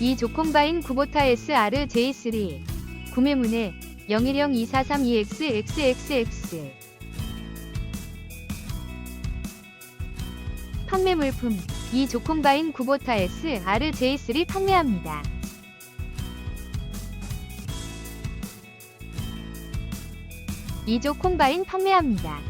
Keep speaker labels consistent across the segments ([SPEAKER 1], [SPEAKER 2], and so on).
[SPEAKER 1] 이 조콤바인 쿠보타 SR J3 구매문의 010243EXXXX 판매 물품 이 조콤바인 쿠보타 SR J3 판매합니다. 이조 콤바인 판매합니다.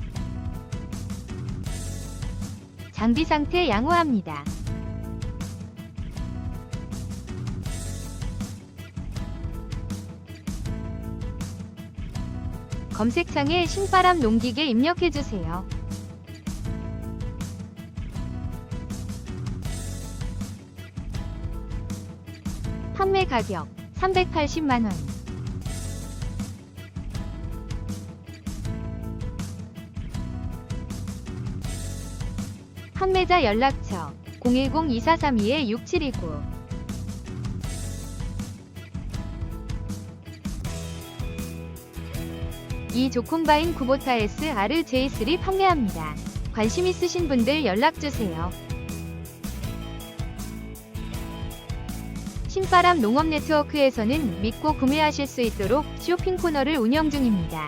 [SPEAKER 1] 장비 상태 양호합니다. 검색창에 신바람 농기계 입력해주세요. 판매 가격 380만원 판매자 연락처 010-2432-6729 이 조콤바인 구보타 SR J3 판매합니다. 관심 있으신 분들 연락주세요. 신바람 농업 네트워크에서는 믿고 구매하실 수 있도록 쇼핑 코너를 운영 중입니다.